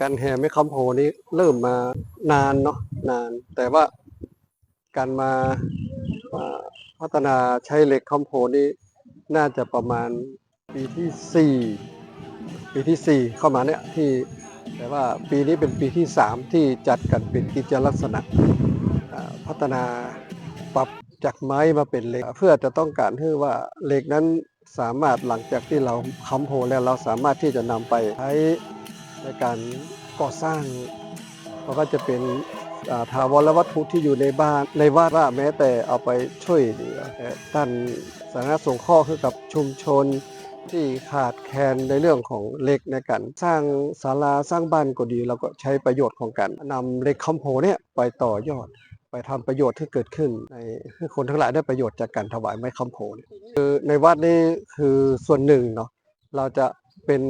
การแห่ไม้คำโพนี้เริ่มมานานเนาะนาน แต่ว่าการมาพัฒนาใช้เหล็กคำโพนี้น่าจะประมาณปีที่สี่ปีที่สี่เข้ามาเนี่ยที่แต่ว่าปีนี้เป็นปีที่สามที่จัดกันเป็นกิจลักษณะพัฒนาปรับจากไม้มาเป็นเหล็ก เพื่อจะต้องการให้ว่าเหล็กนั้นสามารถหลังจากที่เราคำโพแล้วเราสามารถที่จะนำไปใช้ ในการก่อสร้างเพราะว่าจะเป็นาถาวรวัตถุที่อยู่ในบ้านในวัดว่าแม้แต่เอาไปช่วยเหลือด้านสาธารณสงเคราะห์ให้กับชุมชนที่ขาดแคลนในเรื่องของเหล็กในการสร้างศาลาสร้างบ้านก็ดีเราก็ใช้ประโยชน์ของการนำเหล็กคอมโพเนี่ยไปต่อยอด ไปทำประโยชน์ที่เกิดขึ้นในให้คนทั้งหลายได้ประโยชน์จากการถวายไม้คำโพเนี่ยคือในวัดนี่คือส่วนหนึ่งเนาะเราจะเป็น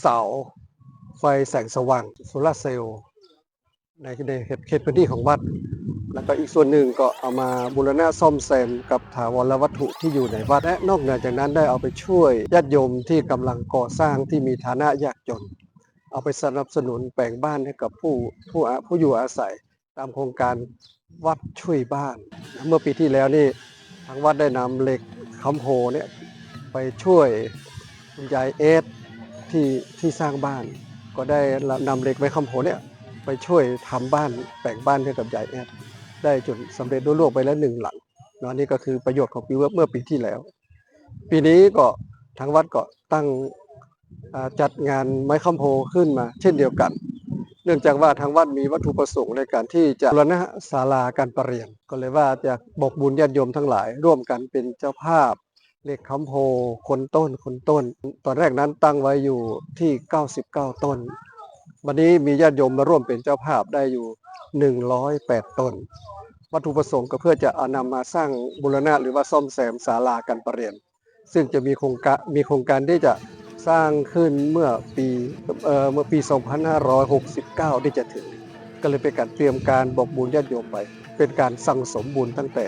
เสา ไฟแสงสว่างโซลาร์เซลล์ในในเขตพื้นที่ของวัด แล้วก็อีกส่วนหนึ่งก็เอามาบูรณะซ่อมแซมกับถาวรวัตถุที่อยู่ในวัดและนอกเหนือจากนั้นได้เอาไปช่วยญาติโยมที่กำลังก่อสร้างที่มีฐานะยากจน เอาไปสนับสนุนแปลงบ้านให้กับผู้ผู้ผู้อยู่อาศัยตามโครงการวัดช่วยบ้าน เมื่อปีที่แล้วนี่ทางวัดได้นำเหล็กคำโพเนี่ยไปช่วยคุณยายเอสที่ที่สร้างบ้าน ก็ได้นำเหล็กไม้คำโพเนี่ยไปช่วยทำบ้านแปลงบ้านให้กับยายแอดได้จนสำเร็จรุ่ล่วงไปแล้วหนึ่งหลังเนาะนี่ก็คือประโยชน์ของปีเมื่อเมื่อปีที่แล้ว ปีนี้ก็ทางวัดก็ตั้งจัดงานไม้คำโพขึ้นมา เช่นเดียวกัน เนื่องจากว่าทางวัดมีวัตถุประสงค์ในการที่จะรณะศาลาการประเรียน ก็เลยว่าจะบอกบุญญาติโยมทั้งหลาย ร่วมกันเป็นเจ้าภาพ เล็กคำโพคนต้นคนต้น ตอนแรกนั้นตั้งไว้อยู่ที่ 99 ต้น วันนี้มีญาติโยมมาร่วมเป็นเจ้าภาพได้อยู่ 108 ต้น วัตถุประสงค์ก็เพื่อจะเอานำมาสร้างบูรณะหรือว่าซ่อมแซมศาลาการประเรียน ซึ่งจะมีโครงการมีโครงการที่จะสร้างขึ้นเมื่อปีเอ่อเมื่อปี 2569 ที่จะถึง ก็เลยเป็นการเตรียมการบอกบุญญาติโยมไป เป็นการสั่งสมบุญตั้งแต่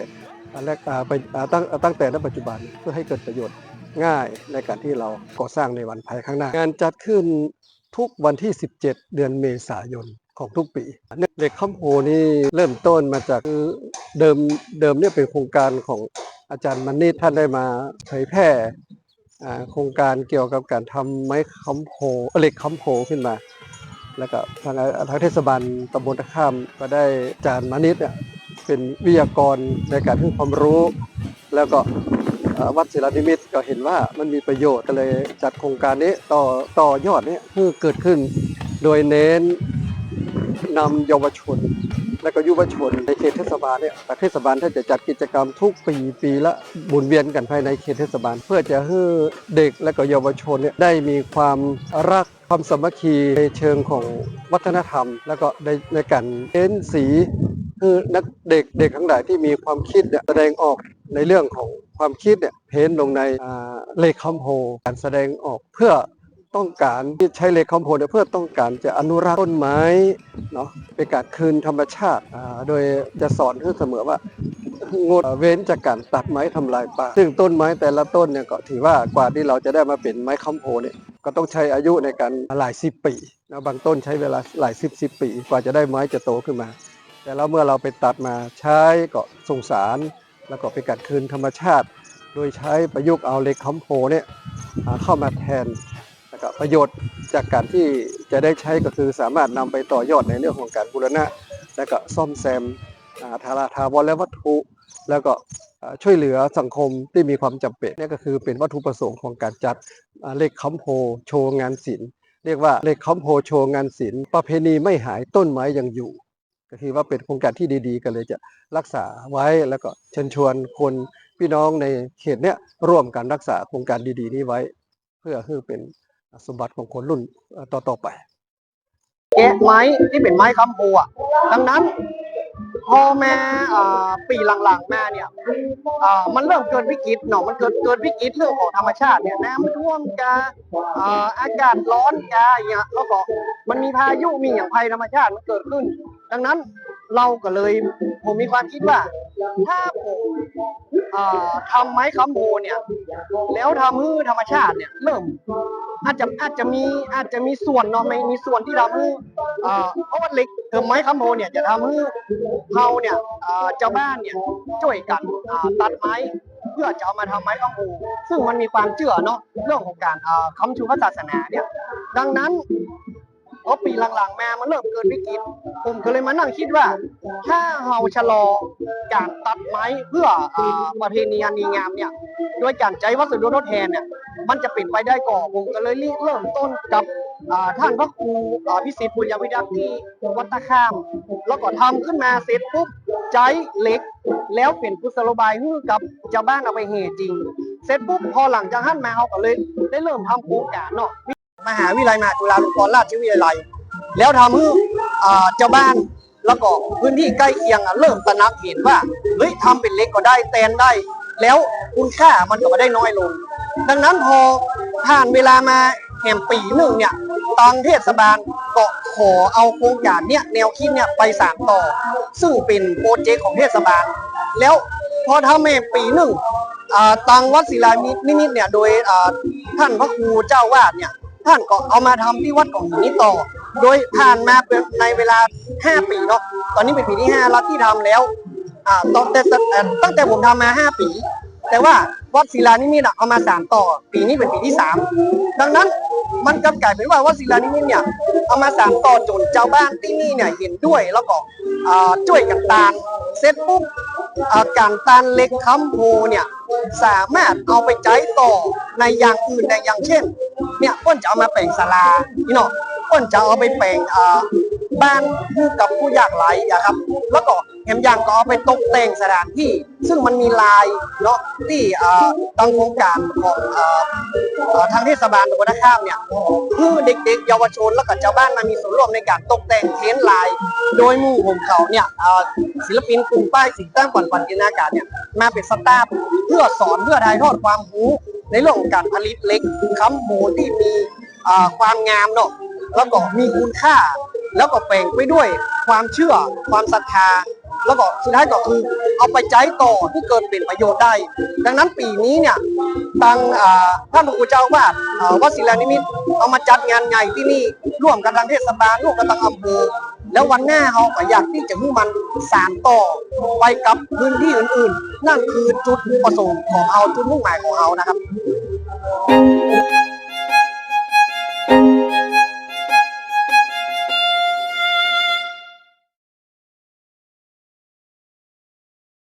แรกอ่าไปตั้งตั้งแต่ณปัจจุบันเพื่อให้เกิดประโยชน์ง่ายในการที่เราก่อสร้างในวันภายข้างหน้า งานจัดขึ้นทุกวันที่ 17 เดือนเมษายนของทุกปีเด็กข้ามโพนี่เริ่มต้นมาจากเดิมเดิมเนี่ยเป็นโครงการของอาจารย์มณิตท่านได้มาเผยแพร่โครงการเกี่ยวกับการทำไม้ค้ำโพเหล็กค้ำโพขึ้นมา แล้วก็ทางทางเทศบาลตำบลตะข้ามก็ได้อาจารย์มณิตเนี่ย เป็นวิทยากรในการให้ความรู้ แล้วก็วัดศิลานิมิตรก็เห็นว่ามันมีประโยชน์ก็เลยจัดโครงการนี้ต่อต่อยอดนี้เพื่อเกิดขึ้น โดยเน้นนำเยาวชน และก็ยุวชนในเขตเทศบาลเนี่ยเทศบาลท่านจะจัดกิจกรรมทุกปีปีละหมุนเวียนกันภายในเขตเทศบาล เพื่อจะให้เด็กและก็เยาวชนเนี่ยได้มีความรักความสามัคคีในเชิงของวัฒนธรรม แล้วก็ในในการเพ้นสี คือนักเด็กเด็กทั้งหลายที่มีความคิดเนี่ยแสดงออกในเรื่องของความคิดเนี่ยเพ้นลงในเลขคอมโพการแสดงออกเพื่อต้องการที่ใช้เลขคอมโพเนี่ยเพื่อต้องการจะอนุรักษ์ต้นไม้เนาะเป็นการคืนธรรมชาติโดยจะสอนให้เสมอว่างดเว้นจากการตัดไม้ทำลายป่า ซึ่งต้นไม้แต่ละต้นเนี่ยก็ถือว่ากว่าที่เราจะได้มาเป็นไม้คอมโพเนี่ยก็ต้องใช้อายุในการหลายสิบปีนะบางต้นใช้เวลาหลายสิบสิบปี กว่าจะได้ไม้จะโตขึ้นมา แต่แล้วเมื่อเราไปตัดมาใช้ก็ส่งสาร แล้วก็เป็นการคืนธรรมชาติ โดยใช้ประยุกต์เอาเหล็กคำโพเนี่ยอ่าเข้ามาแทนแล้วก็ประโยชน์จากการที่จะได้ใช้ก็คือสามารถนำไปต่อยอดในเรื่องของการบูรณะ และก็ซ่อมแซมาทาราทาวรและวัตถุ แล้วก็ช่วยเหลือสังคมที่มีความจำเป็นนี่ก็คือเป็นวัตถุประสงค์ของการจัดเหล็กคำโพโชว์งานศิลป์เรียกว่าเหล็กคำโพโชว์งานศิลป์ประเพณีไม่หายต้นไม้ยังอยู่ ก็คือว่าเป็นโครงการที่ดีๆกันเลยจะรักษาไว้แล้วก็เชิญชวนคนพี่น้องในเขตเนี้ยร่วมกันรักษาโครงการดี ๆ นี้ไว้ เพื่อให้เป็นสมบัติของคนรุ่นต่อๆไปแกะไม้ที่เป็นไม้คำโพอะดังนั้นพอแม่ปีหลังๆแมาเนี่ยมันเริ่มเกิดวิกฤตเนาะมันเกิดเกิดวิกฤตเรื่องของธรรมชาติเนี่ยน้ำท่วมกาอาอากาศร้อนกาอย่างเงี้ยแล้วก็มันมีพายุมีอย่างภัยธรรมชาติมันเกิดขึ้น ดังนั้นเราก็เลยผมมีความคิดว่า ถ้าผมทำไม้ค้ำโพเนี่ย แล้วทำให้ธรรมชาติเนี่ย เริ่มอาจจะอาจจะมีอาจจะมีส่วนเนาะไม่มีส่วนที่ทำให้เอ่อเพราะว่าเหล็กเติมไม้ค้ำโพเนี่ยจะทำให้เราเนี่ยเจ้าบ้านเนี่ยช่วยกันตัดไม้เพื่อจะเอามาทำไม้ค้ำโพซึ่งมันมีความเชื่อเนาะเรื่องของการคำชูพระศาสนาเนี่ย ดังนั้น พอปีหลังๆมามันเริ่มเกิดวิกฤตผมก็เลยมานั่งคิดว่า ถ้าเราชะลอการตัดไม้เพื่ออประเพณีอันดีงามเนี่ยโดยการใช้วัสดุทดแทนเนี่ยมันจะเป็นไปได้ก่อนผมก็เลยเริ่มต้นกับท่านพระครูพิสิทธิ์ปุญญวิดักที่วัดตะข้าม แล้วก็ทำขึ้นมาเสร็จปุ๊บใจเหล็ก แล้วเป็นกุศโลบายให้กับชาวบ้านเอาไปเฮจริง เสร็จปุ๊บพอหลังจากนั้นมาเขาก็เลยได้เริ่มทำโครงการเนาะ มหาวิทยาลัยมหาจุฬาลงกรณราชวิทยาลัย แล้วทำให้อ่าเจ้าบ้านแล้วก็พื้นที่ใกล้เคียงเริ่มตระหนักเห็นว่าเฮ้ยทำเป็นเล็กก็ได้แตนได้ แล้วคุณค่ามันก็ไม่ได้น้อยลง ดังนั้นพอผ่านเวลามาแห่มปีหนึ่งเนี่ยทางเทศบาลก็ขอเอาโครงการเนี่ยแนวคิดเนี่ยไปสานต่อ ซึ่งเป็นโปรเจกต์ของเทศบาล แล้วพอทำแห่ปีหนึ่งอ่าตังวัดศิลานิมิตเนี่ยโดยท่านพระครูเจ้าวาดเนี่ย ท่านก็เอามาทำที่วัดของนนี้ต่อ โดยผ่านมาเป็นในเวลา 5 ปีเนาะตอนนี้เป็นปีที่5แล้วที่ทำแล้วอ่าตอนแต่แต่แต่ตั้งแต่ผมทำมา 5 ปี แต่ว่าวัดศิลานิมิตรเอามาสานต่อ ปีนี้เป็นปีที่ 3 ดังนั้นมันกลับกลายเป็นว่าวัดศิลานิมิตรเนี่ยเอามาสานต่อจนเจ้าบ้านที่นี่เนี่ยเห็นด้วยแล้วก็ช่วยกันตานเสร็จปุ๊บการตานเล็กคำโพเนี่ยสามารถเอาไปใช้ต่อในอย่างอื่นในอย่างเช่น เนี่ยอ้นจะเอามาแปลงศาลาพี่น้องอ้นจะเอาไปแปลงอ่าบ้านผู้กับผู้ยากไร้อะครับ แล้วก็แถมย่างก็เอาไปตกแต่งสถานที่ ซึ่งมันมีลายเนาะที่อ่าตั้งโครงการของอ่าอ่าทางเทศบาลตะบนาข้ามเนี่ยคือเด็กๆ เยาวชนแล้วก็ชาวบ้านมามีส่วนร่วมในการตกแต่งเพ้นท์ลาย โดยหมู่ผมเขาเนี่ยอ่าศิลปินกลุ่มป้ายสีตั้งก่อนปันจินตนาการเนี่ยมาเป็นสตาฟเพื่อสอนเพื่อถ่ายทอดความรู้ ในเรื่องของการผลิตเหล็กค้ำโหที่มีความงามเนาะแล้วก็มีคุณค่า แล้วก็แฝงไปด้วยความเชื่อความศรัทธา แล้วก็สุดท้ายก็คือเอาไปใช้ต่อที่เกิดเป็นประโยชน์ได้ ดังนั้นปีนี้เนี่ยทางท่านพระครูเจ้าวาดอ่าวัดศิลานิมิตเอามาจัดงานใหญ่ที่นี่ร่วมกับทางเทศบาลร่วมกับทางอำเภอแล้ววันหน้าเขาก็อยากที่จะให้มันสานต่อไปกับพื้นที่อื่นๆ นั่นคือจุดประสงค์ของเราจุดมุ่งหมายของเรานะครับ Thank you.